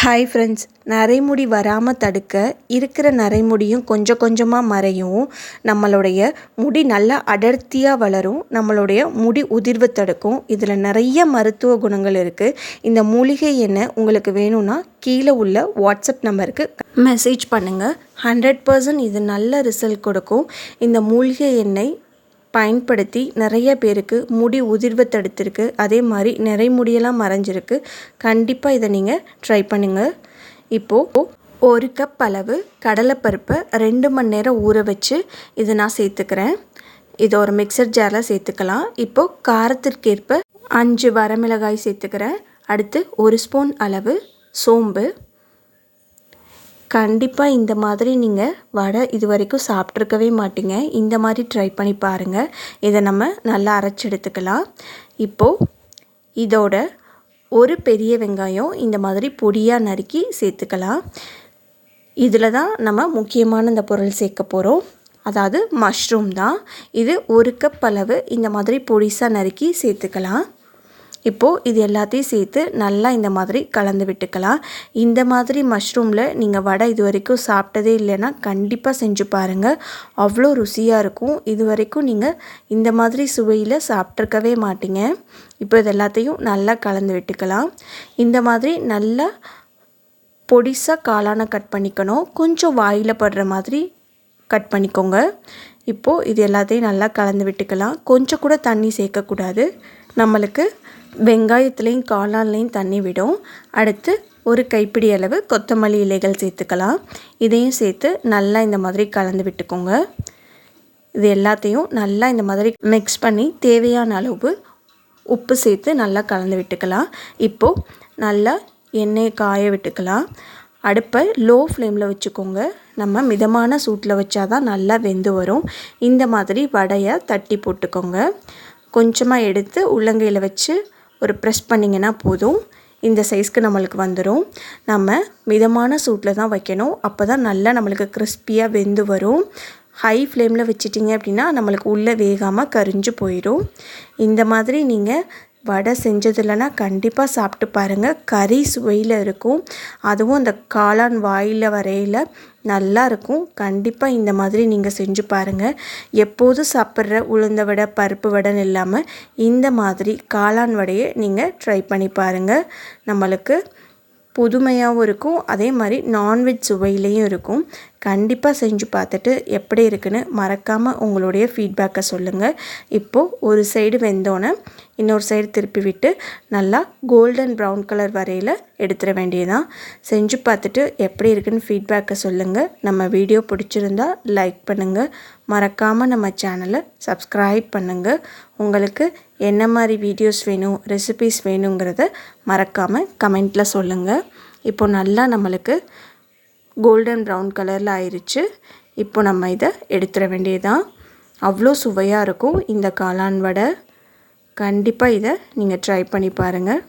Hi friends நரைமுடி வராமல் தடுக்க இருக்கிற நரைமுடியும் கொஞ்சம் கொஞ்சமாக மறையும். நம்மளுடைய முடி நல்லா அடர்த்தியாக வளரும். நம்மளுடைய முடி உதிர்வு தடுக்கும். இதில் நிறைய மருத்துவ குணங்கள் இருக்குது இந்த மூலிகை எண்ணெய் உங்களுக்கு வேணும்னா கீழே உள்ள வாட்ஸ்அப் நம்பருக்கு மெசேஜ் பண்ணுங்கள் ஹண்ட்ரட் பர்சன்ட் இது நல்ல ரிசல்ட் கொடுக்கும். இந்த மூலிகை எண்ணெய் பயன்படுத்தி நிறைய பேருக்கு முடி உதிர்வை தடுத்திருக்கு. அதே மாதிரி நிறைய முடியெல்லாம் மறைஞ்சிருக்கு. கண்டிப்பாக இதை நீங்கள் ட்ரை பண்ணுங்கள் இப்போது ஒரு கப் அளவு கடலைப்பருப்பை ரெண்டு மணி நேரம் ஊற வச்சு இதை நான் சேர்த்துக்கிறேன். இதை ஒரு மிக்சர் ஜாரில் சேர்த்துக்கலாம். இப்போது காரத்திற்கேற்ப அஞ்சு வரமிளகாய் சேர்த்துக்கிறேன். அடுத்து ஒரு ஸ்பூன் அளவு சோம்பு. கண்டிப்பாக இந்த மாதிரி நீங்கள் வடை இது வரைக்கும் சாப்பிட்ருக்கவே மாட்டீங்க. இந்த மாதிரி ட்ரை பண்ணி பாருங்கள் இதை நம்ம நல்லா அரைச்சி எடுத்துக்கலாம். இப்போது இதோட ஒரு பெரிய வெங்காயம் இந்த மாதிரி பொடியாக நறுக்கி சேர்த்துக்கலாம். இதில் தான் நம்ம முக்கியமான இந்த பொருள் சேர்க்க போகிறோம் அதாவது மஷ்ரூம் தான். இது ஒரு கப் அளவு இந்த மாதிரி பொடிசாக நறுக்கி சேர்த்துக்கலாம். இப்போது இது எல்லாத்தையும் சேர்த்து நல்லா இந்த மாதிரி கலந்து விட்டுக்கலாம். இந்த மாதிரி மஷ்ரூமில் நீங்கள் வடை இது வரைக்கும் சாப்பிட்டதே இல்லைன்னா கண்டிப்பாக செஞ்சு பாருங்கள் அவ்வளோ ருசியாக இருக்கும். இது வரைக்கும் நீங்கள் இந்த மாதிரி சுவையில் சாப்பிட்ருக்கவே மாட்டீங்க. இப்போ இது எல்லாத்தையும் நல்லா கலந்து விட்டுக்கலாம். இந்த மாதிரி நல்லா பொடிசாக காளான கட் பண்ணிக்கணும். கொஞ்சம் வாயில் படுற மாதிரி கட் பண்ணிக்கோங்க. இப்போது இது எல்லாத்தையும் நல்லா கலந்து விட்டுக்கலாம். கொஞ்சம் கூட தண்ணி சேர்க்கக்கூடாது. நம்மளுக்கு வெங்காயத்துலேயும் காளான்லேயும் தண்ணி விடும். அடுத்து ஒரு கைப்பிடி அளவு கொத்தமல்லி இலைகள் சேர்த்துக்கலாம். இதையும் சேர்த்து நல்லா இந்த மாதிரி கலந்து விட்டுக்கோங்க. இது எல்லாத்தையும் நல்லா இந்த மாதிரி மிக்ஸ் பண்ணி தேவையான அளவு உப்பு சேர்த்து நல்லா கலந்து விட்டுக்கலாம். இப்போது நல்லா எண்ணெயை காய விட்டுக்கலாம். அடுப்பை லோ ஃப்ளேமில் வச்சுக்கோங்க. நம்ம மிதமான சூட்டில் வச்சாதான் நல்லா வெந்து வரும். இந்த மாதிரி வடையை தட்டி போட்டுக்கோங்க. கொஞ்சமாக எடுத்து உள்ளங்கையில் வச்சு ஒரு ப்ரெஸ் பண்ணிங்கன்னா போதும். இந்த சைஸ்க்கு நம்மளுக்கு வந்துடும் நம்ம மிதமான சூட்டில் தான் வைக்கணும். அப்போ தான் நல்லா நம்மளுக்கு கிறிஸ்பியாக வெந்து வரும். ஹை ஃப்ளேமில் வச்சிட்டிங்க அப்படின்னா நம்மளுக்கு உள்ளே வேகாமல் கரிஞ்சு போயிடும் இந்த மாதிரி நீங்கள் வடை செஞ்சது கண்டிப்பாக சாப்பிட்டு பாருங்கள் கறி சுவையில் இருக்கும். அதுவும் அந்த காளான் வாயில் வரையில் நல்லா இருக்கும் கண்டிப்பாக இந்த மாதிரி நீங்கள் செஞ்சு பாருங்கள் எப்போதும் சாப்பிட்ற உளுந்த வடை பருப்பு வடைன்னு இல்லாமல் இந்த மாதிரி காளான் வடையை நீங்கள் ட்ரை பண்ணி பாருங்கள் நம்மளுக்கு புதுமையாகவும் இருக்கும். அதே மாதிரி நான்வெஜ் சுவையிலையும் இருக்கும். கண்டிப்பாக செஞ்சு பார்த்துட்டு எப்படி இருக்குன்னு மறக்காமல் உங்களுடைய ஃபீட்பேக்கை சொல்லுங்கள் இப்போது ஒரு சைடு வெந்தோன்னே இன்னொரு சைடு திருப்பி விட்டு நல்லா கோல்டன் ப்ரௌன் கலர் வரையில் எடுத்துட வேண்டியதான் செஞ்சு பார்த்துட்டு எப்படி இருக்குன்னு ஃபீட்பேக்கை சொல்லுங்கள் நம்ம வீடியோ பிடிச்சிருந்தா லைக் பண்ணுங்கள் மறக்காமல் நம்ம சேனலை சப்ஸ்கிரைப் பண்ணுங்கள் உங்களுக்கு என்ன மாதிரி வீடியோஸ் வேணும் ரெசிபீஸ் வேணுங்கிறத மறக்காமல் கமெண்ட்டில் சொல்லுங்கள் இப்போ நல்லா நம்மளுக்கு கோல்டன் ப்ரௌன் கலரில் ஆயிடுச்சு இப்போ நம்ம இதை எடுத்துட வேண்டியதான் அவ்வளோ சுவையாக இருக்கும் இந்த காளான் வடை. கண்டிப்பாக இதை நீங்கள் ட்ரை பண்ணி பாருங்கள்